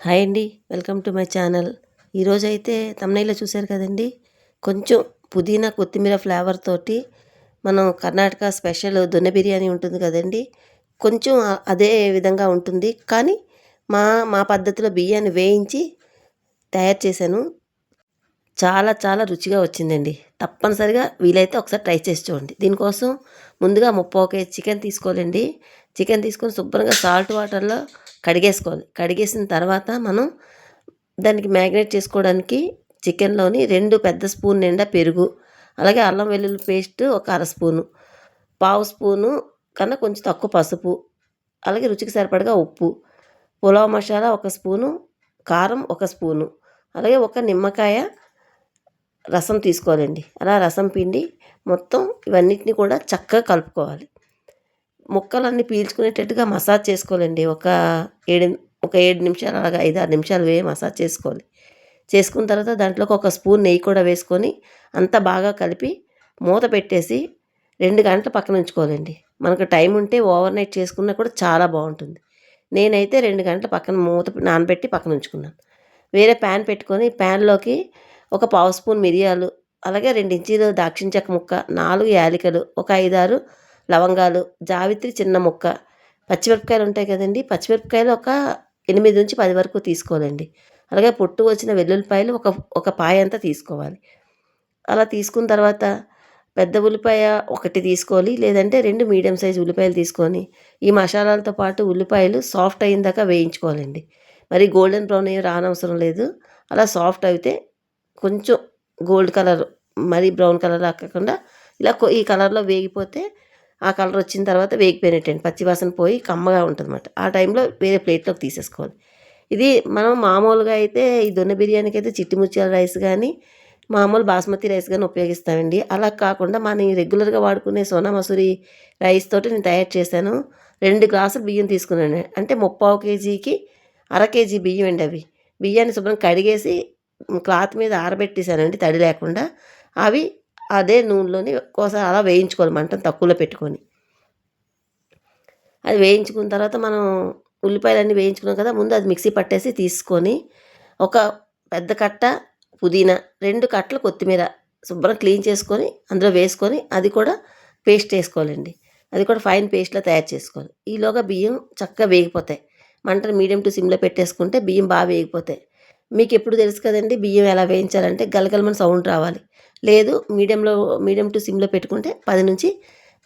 Hi అండి welcome to my channel. ఈరోజైతే తమ్నైలో చూశారు కదండి కొంచెం పుదీనా కొత్తిమీర ఫ్లేవర్ తోటి మనం కర్ణాటక స్పెషల్ దొన్నె బిర్యానీ ఉంటుంది కదండి కొంచెం అదే విధంగా ఉంటుంది. కానీ మా మా పద్ధతిలో బియ్యాన్ని వేయించి తయారు చేశాను. చాలా చాలా రుచిగా వచ్చిందండి. తప్పనిసరిగా వీలైతే ఒకసారి ట్రై చేసి చూడండి. దీనికోసం ముందుగా ముప్పై కేజీ చికెన్ తీసుకోవాలండి. చికెన్ తీసుకొని శుభ్రంగా సాల్ట్ వాటర్లో కడిగేసుకోవాలి. కడిగేసిన తర్వాత మనం దానికి మ్యాగ్నేట్ చేసుకోవడానికి చికెన్లోని రెండు పెద్ద స్పూన్ నిండా పెరుగు అలాగే అల్లం వెల్లుల్లి పేస్ట్ ఒక అర స్పూను పావు స్పూను కన్నా కొంచెం తక్కువ పసుపు అలాగే రుచికి సరిపడగా ఉప్పు పులావ్ మసాలా ఒక స్పూను కారం ఒక స్పూను అలాగే ఒక నిమ్మకాయ రసం తీసుకోవాలండి. అలా రసం పిండి మొత్తం ఇవన్నిటిని కూడా చక్కగా కలుపుకోవాలి. ముక్కలన్నీ పీల్చుకునేటట్టుగా మసాజ్ చేసుకోవాలండి. ఒక ఏడు ఒక ఏడు నిమిషాలు అలాగా ఐదు ఆరు నిమిషాలు వే మసాజ్ చేసుకోవాలి. చేసుకున్న తర్వాత దాంట్లోకి ఒక స్పూన్ నెయ్యి కూడా వేసుకొని అంతా బాగా కలిపి మూత పెట్టేసి రెండు గంటలు పక్కన ఉంచుకోవాలండి. మనకు టైం ఉంటే ఓవర్ నైట్ చేసుకున్నా కూడా చాలా బాగుంటుంది. నేనైతే రెండు గంటలు పక్కన మూత నానబెట్టి పక్కన ఉంచుకున్నాను. వేరే ప్యాన్ పెట్టుకొని ప్యాన్లోకి ఒక పావు స్పూన్ మిరియాలు అలాగే రెండు ఇంచీలు దాక్షిణ చెక్క ముక్క నాలుగు యాలకులు ఒక ఐదారు లవంగాలు జావిత్రి చిన్న ముక్క. పచ్చిమిరపకాయలు ఉంటాయి కదండి పచ్చిమిరపకాయలు ఒక ఎనిమిది నుంచి పది వరకు తీసుకోవాలండి. అలాగే పొట్టు వచ్చిన వెల్లుల్లిపాయలు ఒక ఒక పాయ అంతా తీసుకోవాలి. అలా తీసుకున్న తర్వాత పెద్ద ఉల్లిపాయ ఒకటి తీసుకోవాలి లేదంటే రెండు మీడియం సైజ్ ఉల్లిపాయలు తీసుకొని ఈ మసాలాలతో పాటు ఉల్లిపాయలు సాఫ్ట్ అయిన దాకా వేయించుకోవాలండి. మరి గోల్డెన్ బ్రౌన్ ఏం రానవసరం లేదు. అలా సాఫ్ట్ అయితే కొంచెం గోల్డ్ కలర్ మరీ బ్రౌన్ కలర్ కాకుండా ఇలా ఈ కలర్లో వేగిపోతే ఆ కలర్ వచ్చిన తర్వాత వేగిపోయినట్టండి. పచ్చివాసన పోయి కమ్మగా ఉంటుంది ఆ టైంలో వేరే ప్లేట్లోకి తీసేసుకోవాలి. ఇది మనం మామూలుగా అయితే ఈ దొన్న బిర్యానీకి అయితే చిట్టి ముత్యాల రైస్ కానీ మామూలు బాస్మతి రైస్ కానీ ఉపయోగిస్తామండి. అలా కాకుండా మనం రెగ్యులర్గా వాడుకునే సోనా మసూరి రైస్ తోటి నేను తయారు చేశాను. రెండు గ్లాసులు బియ్యం తీసుకున్నాను. అంటే ముప్పావు కేజీకి అర కేజీ బియ్యం అండి అవి. బియ్యాన్ని శుభ్రం కడిగేసి క్లాత్ మీద ఆరబెట్టేశానండి తడి లేకుండా. అవి అదే నూనెలోని ఒక్కోసారి అలా వేయించుకోవాలి మంటను తక్కువలో పెట్టుకొని. అది వేయించుకున్న తర్వాత మనం ఉల్లిపాయలన్నీ వేయించుకున్నాం కదా ముందు అది మిక్సీ పట్టేసి తీసుకొని ఒక పెద్ద కట్ట పుదీనా రెండు కట్టలు కొత్తిమీర శుభ్రం క్లీన్ చేసుకొని అందులో వేసుకొని అది కూడా పేస్ట్ వేసుకోవాలండి. అది కూడా ఫైన్ పేస్ట్లా తయారు చేసుకోవాలి. ఈలోగా బియ్యం చక్కగా వేగిపోతాయి. మంటను మీడియం టు సిమ్లో పెట్టేసుకుంటే బియ్యం బాగా వేగిపోతాయి. మీకు ఎప్పుడు తెలుసు కదండి బియ్యం ఎలా వేయించాలంటే గలగలమని సౌండ్ రావాలి. లేదు మీడియంలో మీడియం టు సిమ్లో పెట్టుకుంటే పది నుంచి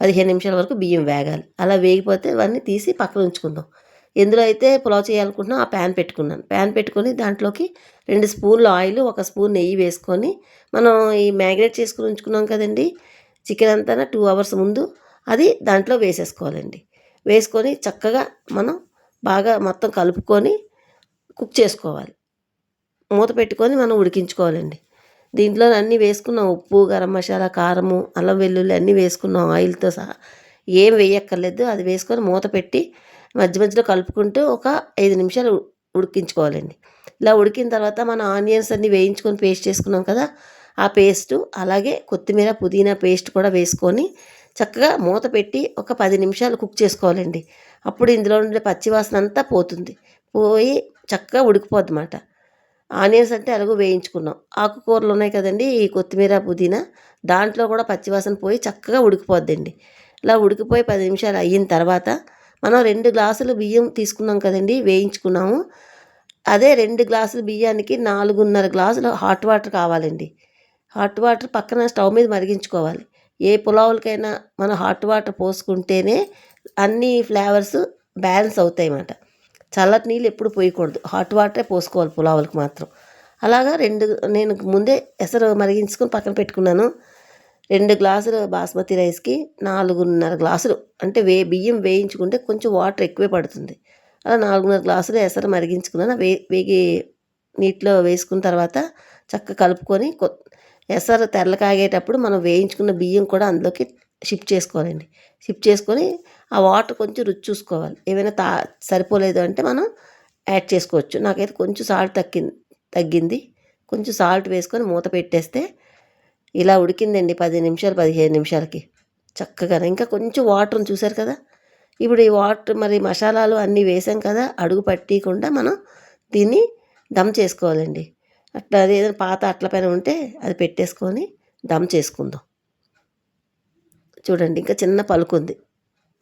పదిహేను నిమిషాల వరకు బియ్యం వేగాలి. అలా వేగిపోతే అవన్నీ తీసి పక్కన ఉంచుకుందాం. ఎందులో అయితే పులావ్ చేయాలనుకుంటున్నా ఆ ప్యాన్ పెట్టుకున్నాను. ప్యాన్ పెట్టుకొని దాంట్లోకి రెండు స్పూన్లు ఆయిల్ ఒక స్పూన్ నెయ్యి వేసుకొని మనం ఈ మ్యాగ్నేట్ చేసుకుని ఉంచుకున్నాం కదండి చికెన్ అంతా టూ అవర్స్ ముందు అది దాంట్లో వేసేసుకోవాలండి. వేసుకొని చక్కగా మనం బాగా మొత్తం కలుపుకొని కుక్ చేసుకోవాలి. మూత పెట్టుకొని మనం ఉడికించుకోవాలండి. దీంట్లో అన్నీ వేసుకున్నాం. ఉప్పు గరం మసాలా కారము అల్లం వెల్లుల్లి అన్నీ వేసుకున్నాం. ఆయిల్తో సహా ఏం వేయక్కర్లేదు. అది వేసుకొని మూత పెట్టి మధ్య మధ్యలో కలుపుకుంటూ ఒక ఐదు నిమిషాలు ఉడికించుకోవాలండి. ఇలా ఉడికిన తర్వాత మనం ఆనియన్స్ అన్నీ వేయించుకొని పేస్ట్ చేసుకున్నాం కదా ఆ పేస్టు అలాగే కొత్తిమీర పుదీనా పేస్ట్ కూడా వేసుకొని చక్కగా మూత పెట్టి ఒక పది నిమిషాలు కుక్ చేసుకోవాలండి. అప్పుడు ఇందులో ఉండే పచ్చివాసన అంతా పోతుంది. పోయి చక్కగా ఉడికిపోద్ది అన్నమాట. ఆనియన్స్ అంటే అలాగూ వేయించుకున్నాం. ఆకుకూరలు ఉన్నాయి కదండి ఈ కొత్తిమీర పుదీనా దాంట్లో కూడా పచ్చివాసన పోయి చక్కగా ఉడికిపోద్దండి. ఇలా ఉడికిపోయి పది నిమిషాలు అయిన తర్వాత మనం రెండు గ్లాసులు బియ్యం తీసుకున్నాం కదండి వేయించుకున్నాము. అదే రెండు గ్లాసులు బియ్యానికి నాలుగున్నర గ్లాసులు హాట్ వాటర్ కావాలండి. హాట్ వాటర్ పక్కన స్టవ్ మీద మరిగించుకోవాలి. ఏ పులావులకైనా మనం హాట్ వాటర్ పోసుకుంటేనే అన్ని ఫ్లేవర్స్ బ్యాలెన్స్ అవుతాయి అన్నమాట చల్లటి నీళ్ళు ఎప్పుడు పోయకూడదు. హాట్ వాటరే పోసుకోవాలి పులావులకు మాత్రం. అలాగా రెండు నేను ముందే ఎసరు మరిగించుకొని పక్కన పెట్టుకున్నాను. రెండు గ్లాసులు బాస్మతి రైస్కి నాలుగున్నర గ్లాసులు అంటే వే బియ్యం వేయించుకుంటే కొంచెం వాటర్ ఎక్కువే పడుతుంది. అలా నాలుగున్నర గ్లాసులు ఎసరు మరిగించుకున్నాను. వే వేగి నీటిలో వేసుకున్న తర్వాత చక్కగా కలుపుకొని కొ- ఎసరు తెరలు కాగేటప్పుడు మనం వేయించుకున్న బియ్యం కూడా అందులోకి షిఫ్ట్ చేసుకోవాలండి. షిఫ్ట్ చేసుకొని ఆ వాటర్ కొంచెం రుచి చూసుకోవాలి. ఏమైనా తా సరిపోలేదు అంటే మనం యాడ్ చేసుకోవచ్చు. నాకైతే కొంచెం సాల్ట్ తగ్గింది తగ్గింది. కొంచెం సాల్ట్ వేసుకొని మూత పెట్టేస్తే ఇలా ఉడికిందండి పది నిమిషాలు పదిహేను నిమిషాలకి. చక్కగా ఇంకా కొంచెం వాటర్ చూసారు కదా? ఇప్పుడు ఈ వాటర్ మరి మసాలాలు అన్నీ వేసాం కదా? అడుగు పట్టకుండా మనం దీన్ని దమ్ చేసుకోవాలండి. అట్లా అది ఏదైనా పాత అట్ల పైన ఉంటే అది పెట్టేసుకొని దమ్ చేసుకుందాం. చూడండి ఇంకా చిన్న పలుకు ఉంది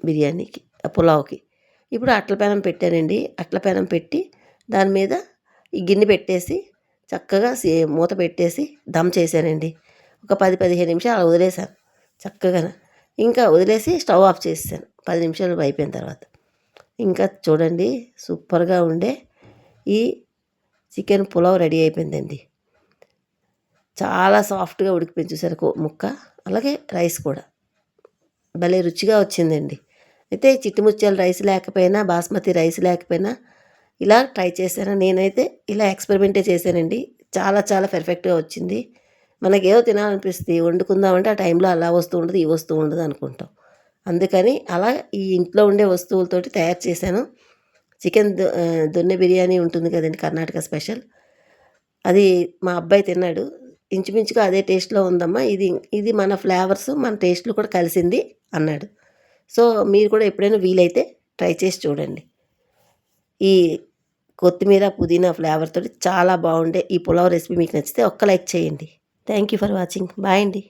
బిర్యానీకి ఆ పులావ్కి. ఇప్పుడు అట్ల పెనం పెట్టానండి. అట్ల పెనం పెట్టి దాని మీద ఈ గిన్నె పెట్టేసి చక్కగా సే మూత పెట్టేసి దమ్ చేశానండి. ఒక పది పదిహేను నిమిషాలు వదిలేసాను చక్కగా ఇంకా వదిలేసి స్టవ్ ఆఫ్ చేసాను పది నిమిషాలు అయిపోయిన తర్వాత. ఇంకా చూడండి సూపర్గా ఉండే ఈ చికెన్ పులావ్ రెడీ అయిపోయిందండి. చాలా సాఫ్ట్గా ఉడికిపోయింది చూసారు కో- ముక్క అలాగే రైస్ కూడా. భలే రుచిగా వచ్చిందండి. అయితే చిట్టుముత్యాల రైస్ లేకపోయినా బాస్మతి రైస్ లేకపోయినా ఇలా ట్రై చేశాను. నేనైతే ఇలా ఎక్స్పెరిమెంటే చేశానండి. చాలా చాలా పర్ఫెక్ట్గా వచ్చింది. మనకేదో తినాలనిపిస్తుంది. వండుకుందామంటే ఆ టైంలో అలా వస్తూ ఉండదు ఈ వస్తువు ఉండదు అనుకుంటాం. అందుకని అలా ఈ ఇంట్లో ఉండే వస్తువులతోటి తయారు చేశాను. చికెన్ దొ- దొన్నె బిర్యానీ ఉంటుంది కదండి కర్ణాటక స్పెషల్. అది మా అబ్బాయి తిన్నాడు. ఇంచుమించుగా అదే టేస్ట్లో ఉందమ్మా. ఇది ఇది మన ఫ్లేవర్స్ మన టేస్ట్లు కూడా కలిసింది అన్నాడు. సో మీరు కూడా ఎప్పుడైనా వీలైతే ట్రై చేసి చూడండి. ఈ కొత్తిమీర పుదీనా ఫ్లేవర్ తోటి చాలా బాగుండే ఈ పులావ్ రెసిపీ మీకు నచ్చితే ఒక్క లైక్ చేయండి. Thank you for watching. Bye అండి.